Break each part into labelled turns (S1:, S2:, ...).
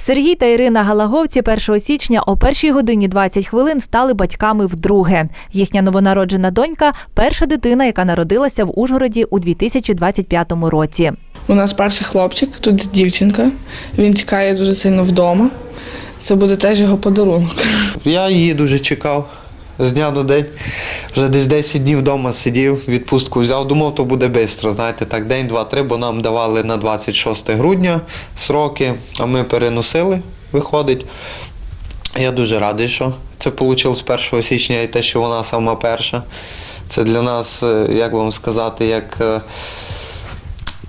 S1: Сергій та Ірина Галаговці 1 січня о 1 годині 20 хвилин стали батьками вдруге. Їхня новонароджена донька перша дитина, яка народилася в Ужгороді у 2025 році.
S2: У нас перший хлопчик, тут дівчинка. Він чекає дуже сильно вдома. Це буде теж його подарунок.
S3: Я її дуже чекав з дня на день. Вже десь 10 днів вдома сидів, відпустку взяв. Думав, то буде швидко, знаєте, так, день, два, три, бо нам давали на 26 грудня сроки, а ми переносили, виходить. Я дуже радий, що це вийшло з 1 січня і те, що вона сама перша. Це для нас, е, як вам сказати, як, е,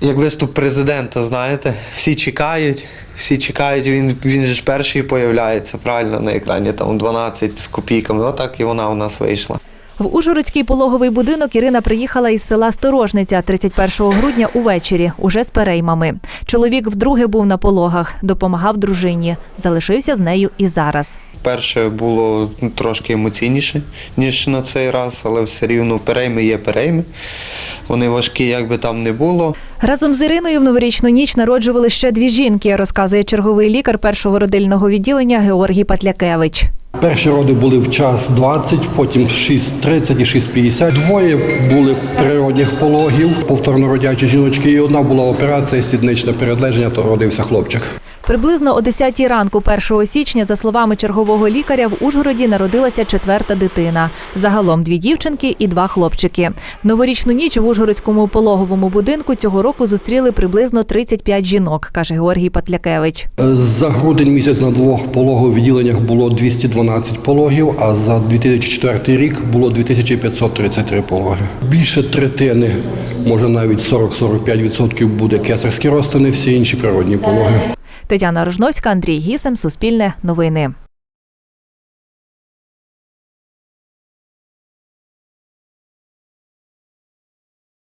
S3: як виступ президента, знаєте, всі чекають. Всі чекають, він, він же ж перший появляється, правильно, на екрані, там 12 з копійками. Отак і вона у нас вийшла.
S1: В Ужгородський пологовий будинок Ірина приїхала із села Сторожниця 31 грудня увечері, уже з переймами. Чоловік вдруге був на пологах, допомагав дружині. Залишився з нею і зараз.
S3: Перше було трошки емоційніше, ніж на цей раз, але все рівно перейми є перейми. Вони важкі, як би там не було.
S1: Разом з Іриною в новорічну ніч народжували ще дві жінки, розказує черговий лікар першого родильного відділення Георгій Патлякевич.
S4: Перші роди були в час 20, потім 6.30 і 6.50. Двоє були природних пологів, повторно родячі жіночки, і одна була операція сідничне передлеження, то родився хлопчик.
S1: Приблизно о 10 ранку 1 січня, за словами чергового лікаря, в Ужгороді народилася четверта дитина. Загалом дві дівчинки і два хлопчики. Новорічну ніч в Ужгородському пологовому будинку цього року зустріли приблизно 35 жінок, каже Георгій Патлякевич.
S4: За грудень місяць на двох пологових відділеннях було 212 пологів, а за 2004 рік було 2533 пологи. Більше третини, може навіть 40-45% буде кесарські розтини, всі інші природні пологи.
S1: Тетяна Рожновська, Андрій Гісем, Суспільне новини.